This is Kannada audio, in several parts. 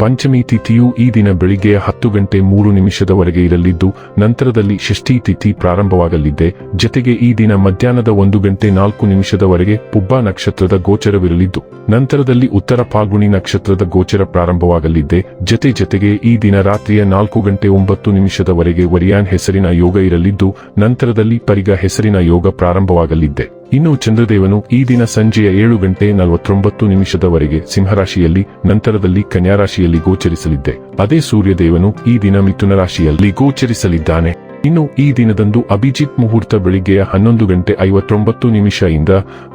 ಪಂಚಮಿ ತಿಥಿಯು ಈ ದಿನ ಬೆಳಿಗ್ಗೆ ಹತ್ತು ಗಂಟೆ ಮೂರು ನಿಮಿಷದವರೆಗೆ ಇರಲಿದ್ದು, ನಂತರದಲ್ಲಿ ಷಷ್ಠಿ ತಿಥಿ ಪ್ರಾರಂಭವಾಗಲಿದೆ. ಜತೆಗೆ ಈ ದಿನ ಮಧ್ಯಾಹ್ನದ ಒಂದು ಗಂಟೆ ನಾಲ್ಕು ನಿಮಿಷದವರೆಗೆ ಪುಬ್ಬ ನಕ್ಷತ್ರದ ಗೋಚರವಿರಲಿದ್ದು, ನಂತರದಲ್ಲಿ ಉತ್ತರ ಫಾಲ್ಗುಣಿ ನಕ್ಷತ್ರದ ಗೋಚರ ಪ್ರಾರಂಭವಾಗಲಿದೆ. ಜತೆ ಜತೆಗೆ ಈ ದಿನ ರಾತ್ರಿಯ ನಾಲ್ಕು ಗಂಟೆ ಒಂಬತ್ತು ನಿಮಿಷದವರೆಗೆ ವರಿಯಾನ್ ಹೆಸರಿನ ಯೋಗ ಇರಲಿದ್ದು, ನಂತರದಲ್ಲಿ ಪರಿಗ ಹೆಸರಿನ ಯೋಗ ಪ್ರಾರಂಭವಾಗಲಿದೆ. ಇನ್ನು ಚಂದ್ರದೇವನು ಈ ದಿನ ಸಂಜೆಯ ಏಳು ಗಂಟೆ ನಲವತ್ತೊಂಬತ್ತು ನಿಮಿಷದವರೆಗೆ ಸಿಂಹರಾಶಿಯಲ್ಲಿ, ನಂತರದಲ್ಲಿ ಕನ್ಯಾರಾಶಿಯಲ್ಲಿ ಗೋಚರಿಸಲಿದ್ದೆ. ಅದೇ ಸೂರ್ಯದೇವನು ಈ ದಿನ ಮಿಥುನ ರಾಶಿಯಲ್ಲಿ ಗೋಚರಿಸಲಿದ್ದಾನೆ. ಇನ್ನು ಈ ದಿನದಂದು ಅಭಿಜಿತ್ ಮುಹೂರ್ತ ಬೆಳಿಗ್ಗೆಯ ಹನ್ನೊಂದು ಗಂಟೆ ಐವತ್ತೊಂಬತ್ತು ನಿಮಿಷ ಇಂದ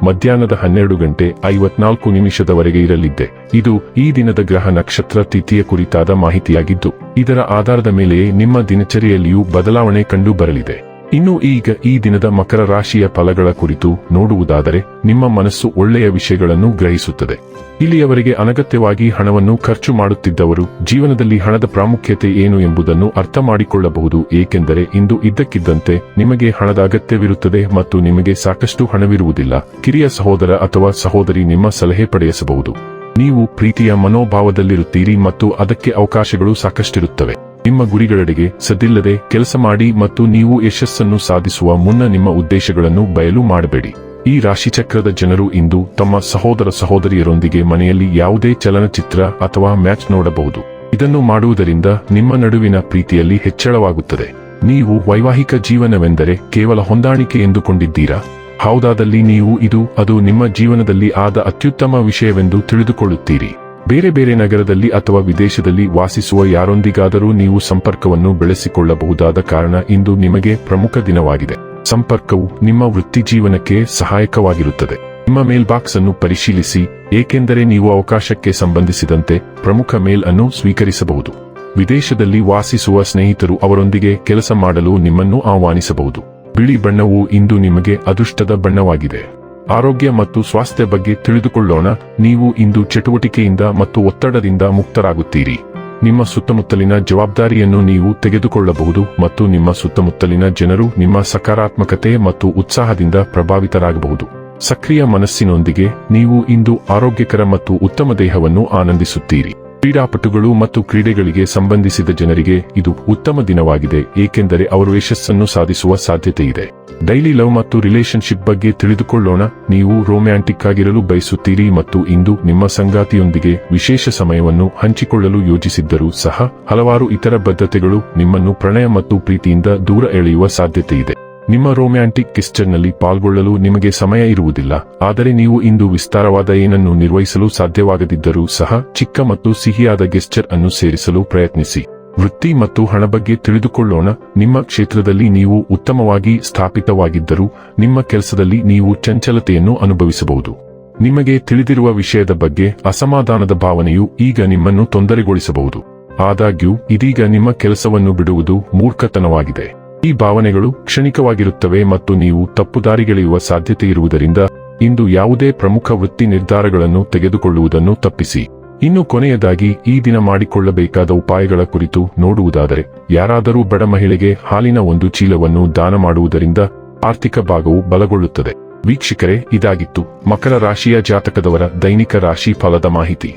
ಮಧ್ಯಾಹ್ನದ ಹನ್ನೆರಡು ಗಂಟೆ ಐವತ್ನಾಲ್ಕು ನಿಮಿಷದವರೆಗೆ ಇರಲಿದ್ದೆ. ಇದು ಈ ದಿನದ ಗ್ರಹ ನಕ್ಷತ್ರ ತಿಥಿಯ ಕುರಿತಾದ ಮಾಹಿತಿಯಾಗಿದ್ದು, ಇದರ ಆಧಾರದ ಮೇಲೆಯೇ ನಿಮ್ಮ ದಿನಚರಿಯಲ್ಲಿಯೂ ಬದಲಾವಣೆ ಕಂಡು ಬರಲಿದೆ ಇನ್ನು ಈಗ ಈ ದಿನದ ಮಕರ ರಾಶಿಯ ಫಲಗಳ ಕುರಿತು ನೋಡುವುದಾದರೆ, ನಿಮ್ಮ ಮನಸ್ಸು ಒಳ್ಳೆಯ ವಿಷಯಗಳನ್ನು ಗ್ರಹಿಸುತ್ತದೆ. ಇಲ್ಲಿಯವರೆಗೆ ಅನಗತ್ಯವಾಗಿ ಹಣವನ್ನು ಖರ್ಚು ಮಾಡುತ್ತಿದ್ದವರು, ಜೀವನದಲ್ಲಿ ಹಣದ ಪ್ರಾಮುಖ್ಯತೆ ಏನು ಎಂಬುದನ್ನು ಅರ್ಥ ಮಾಡಿಕೊಳ್ಳಬಹುದು, ಏಕೆಂದರೆ ಇಂದು ಇದ್ದಕ್ಕಿದ್ದಂತೆ ನಿಮಗೆ ಹಣದ ಅಗತ್ಯವಿರುತ್ತದೆ ಮತ್ತು ನಿಮಗೆ ಸಾಕಷ್ಟು ಹಣವಿರುವುದಿಲ್ಲ. ಕಿರಿಯ ಸಹೋದರ ಅಥವಾ ಸಹೋದರಿ ನಿಮ್ಮ ಸಲಹೆ ಪಡೆಯಸಬಹುದು. ನೀವು ಪ್ರೀತಿಯ ಮನೋಭಾವದಲ್ಲಿರುತ್ತೀರಿ ಮತ್ತು ಅದಕ್ಕೆ ಅವಕಾಶಗಳು ಸಾಕಷ್ಟಿರುತ್ತವೆ. ನಿಮ್ಮ ಗುರಿಗಳೆಡೆಗೆ ಸದಿಲ್ಲದೆ ಕೆಲಸ ಮಾಡಿ ಮತ್ತು ನೀವು ಯಶಸ್ಸನ್ನು ಸಾಧಿಸುವ ಮುನ್ನ ನಿಮ್ಮ ಉದ್ದೇಶಗಳನ್ನು ಬಯಲು ಮಾಡಬೇಡಿ. ಈ ರಾಶಿಚಕ್ರದ ಜನರು ಇಂದು ತಮ್ಮ ಸಹೋದರ ಸಹೋದರಿಯರೊಂದಿಗೆ ಮನೆಯಲ್ಲಿ ಯಾವುದೇ ಚಲನಚಿತ್ರ ಅಥವಾ ಮ್ಯಾಚ್ ನೋಡಬಹುದು. ಇದನ್ನು ಮಾಡುವುದರಿಂದ ನಿಮ್ಮ ನಡುವಿನ ಪ್ರೀತಿಯಲ್ಲಿ ಹೆಚ್ಚಳವಾಗುತ್ತದೆ. ನೀವು ವೈವಾಹಿಕ ಜೀವನವೆಂದರೆ ಕೇವಲ ಹೊಂದಾಣಿಕೆ ಎಂದುಕೊಂಡಿದ್ದೀರಾ? ಹೌದಾದಲ್ಲಿ ನೀವು ಇದು ಅದು ನಿಮ್ಮ ಜೀವನದಲ್ಲಿ ಆದ ಅತ್ಯುತ್ತಮ ವಿಷಯವೆಂದು ತಿಳಿದುಕೊಳ್ಳುತ್ತೀರಿ. ಬೇರೆ ಬೇರೆ ನಗರದಲ್ಲಿ ಅಥವಾ ವಿದೇಶದಲ್ಲಿ ವಾಸಿಸುವ ಯಾರೊಂದಿಗಾದರೂ ನೀವು ಸಂಪರ್ಕವನ್ನು ಬೆಳೆಸಿಕೊಳ್ಳಬಹುದಾದ ಕಾರಣ ಇಂದು ನಿಮಗೆ ಪ್ರಮುಖ ದಿನವಾಗಿದೆ. ಸಂಪರ್ಕವು ನಿಮ್ಮ ವೃತ್ತಿ ಜೀವನಕ್ಕೆ ಸಹಾಯಕವಾಗಿರುತ್ತದೆ. ನಿಮ್ಮ ಮೇಲ್ ಬಾಕ್ಸ್ ಅನ್ನು ಪರಿಶೀಲಿಸಿ, ಏಕೆಂದರೆ ನೀವು ಅವಕಾಶಕ್ಕೆ ಸಂಬಂಧಿಸಿದಂತೆ ಪ್ರಮುಖ ಮೇಲ್ ಅನ್ನು ಸ್ವೀಕರಿಸಬಹುದು. ವಿದೇಶದಲ್ಲಿ ವಾಸಿಸುವ ಸ್ನೇಹಿತರು ಅವರೊಂದಿಗೆ ಕೆಲಸ ಮಾಡಲು ನಿಮ್ಮನ್ನು ಆಹ್ವಾನಿಸಬಹುದು. ಬಿಳಿ ಬಣ್ಣವು ಇಂದು ನಿಮಗೆ ಅದೃಷ್ಟದ ಬಣ್ಣವಾಗಿದೆ. ಆರೋಗ್ಯ ಮತ್ತು ಸ್ವಾಸ್ಥ್ಯ ಬಗ್ಗೆ ತಿಳಿದುಕೊಳ್ಳೋಣ. ನೀವು ಇಂದು ಚಟುವಟಿಕೆಯಿಂದ ಮತ್ತು ಒತ್ತಡದಿಂದ ಮುಕ್ತರಾಗುತ್ತೀರಿ. ನಿಮ್ಮ ಸುತ್ತಮುತ್ತಲಿನ ಜವಾಬ್ದಾರಿಯನ್ನು ನೀವು ತೆಗೆದುಕೊಳ್ಳಬಹುದು ಮತ್ತು ನಿಮ್ಮ ಸುತ್ತಮುತ್ತಲಿನ ಜನರು ನಿಮ್ಮ ಸಕಾರಾತ್ಮಕತೆ ಮತ್ತು ಉತ್ಸಾಹದಿಂದ ಪ್ರಭಾವಿತರಾಗಬಹುದು. ಸಕ್ರಿಯ ಮನಸ್ಸಿನೊಂದಿಗೆ ನೀವು ಇಂದು ಆರೋಗ್ಯಕರ ಮತ್ತು ಉತ್ತಮ ದೇಹವನ್ನು ಆನಂದಿಸುತ್ತೀರಿ. ಕ್ರೀಡಾಪಟುಗಳು ಮತ್ತು ಕ್ರೀಡೆಗಳಿಗೆ ಸಂಬಂಧಿಸಿದ ಜನರಿಗೆ ಇದು ಉತ್ತಮ ದಿನವಾಗಿದೆ, ಏಕೆಂದರೆ ಅವರು ಯಶಸ್ಸನ್ನು ಸಾಧಿಸುವ ಸಾಧ್ಯತೆ ಇದೆ ಡೈಲಿ ಲವ್ ಮತ್ತು ರಿಲೇಶನ್ಶಿಪ್ ಬಗ್ಗೆ ತಿಳಿದುಕೊಳ್ಳೋಣ, ನೀವು ರೊಮ್ಯಾಂಟಿಕ್ ಆಗಿರಲು ಬಯಸುತ್ತೀರಿ ಮತ್ತು ಇಂದು ನಿಮ್ಮ ಸಂಗಾತಿಯೊಂದಿಗೆ ವಿಶೇಷ ಸಮಯವನ್ನು ಹಂಚಿಕೊಳ್ಳಲು ಯೋಜಿಸಿದ್ದರೂ ಸಹ, ಹಲವಾರು ಇತರ ಬದ್ಧತೆಗಳು ನಿಮ್ಮನ್ನು ಪ್ರಣಯ ಮತ್ತು ಪ್ರೀತಿಯಿಂದ ದೂರ ಎಳೆಯುವ ಸಾಧ್ಯತೆ ಇದೆ ನಿಮ್ಮ ರೊಮ್ಯಾಂಟಿಕ್ ಕಿಸ್ಟರ್ನಲ್ಲಿ ಪಾಲ್ಗೊಳ್ಳಲು ನಿಮಗೆ ಸಮಯ ಇರುವುದಿಲ್ಲ, ಆದರೆ ನೀವು ಇಂದು ವಿಸ್ತಾರವಾದ ಏನನ್ನು ನಿರ್ವಹಿಸಲು ಸಾಧ್ಯವಾಗದಿದ್ದರೂ ಸಹ ಚಿಕ್ಕ ಮತ್ತು ಸಿಹಿಯಾದ ಗೆಸ್ಚರ್ ಅನ್ನು ಸೇರಿಸಲು ಪ್ರಯತ್ನಿಸಿ. ವೃತ್ತಿ ಮತ್ತು ಹಣ ಬಗ್ಗೆ ತಿಳಿದುಕೊಳ್ಳೋಣ, ನಿಮ್ಮ ಕ್ಷೇತ್ರದಲ್ಲಿ ನೀವು ಉತ್ತಮವಾಗಿ ಸ್ಥಾಪಿತವಾಗಿದ್ದರೂ, ನಿಮ್ಮ ಕೆಲಸದಲ್ಲಿ ನೀವು ಚಂಚಲತೆಯನ್ನು ಅನುಭವಿಸಬಹುದು. ನಿಮಗೆ ತಿಳಿದಿರುವ ವಿಷಯದ ಬಗ್ಗೆ ಅಸಮಾಧಾನದ ಭಾವನೆಯು ಈಗ ನಿಮ್ಮನ್ನು ತೊಂದರೆಗೊಳಿಸಬಹುದು. ಆದಾಗ್ಯೂ, ಇದೀಗ ನಿಮ್ಮ ಕೆಲಸವನ್ನು ಬಿಡುವುದು ಮೂರ್ಖತನವಾಗಿದೆ. ಈ ಭಾವನೆಗಳು ಕ್ಷಣಿಕವಾಗಿರುತ್ತವೆ ಮತ್ತು ನೀವು ತಪ್ಪುದಾರಿಗೆಳೆಯುವ ಸಾಧ್ಯತೆ ಇರುವುದರಿಂದ ಇಂದು ಯಾವುದೇ ಪ್ರಮುಖ ವೃತ್ತಿ ನಿರ್ಧಾರಗಳನ್ನು ತೆಗೆದುಕೊಳ್ಳುವುದನ್ನು ತಪ್ಪಿಸಿ. ಇನ್ನು ಕೊನೆಯದಾಗಿ ಈ ದಿನ ಮಾಡಿಕೊಳ್ಳಬೇಕಾದ ಉಪಾಯಗಳ ಕುರಿತು ನೋಡುವುದಾದರೆ, ಯಾರಾದರೂ ಬಡ ಮಹಿಳೆಗೆ ಹಾಲಿನ ಒಂದು ಚೀಲವನ್ನು ದಾನ ಮಾಡುವುದರಿಂದ ಆರ್ಥಿಕ ಭಾಗವು ಬಲಗೊಳ್ಳುತ್ತದೆ. ವೀಕ್ಷಕರೇ, ಇದಾಗಿತ್ತು ಮಕರ ರಾಶಿಯ ಜಾತಕದವರ ದೈನಿಕ ರಾಶಿ ಫಲದ ಮಾಹಿತಿ.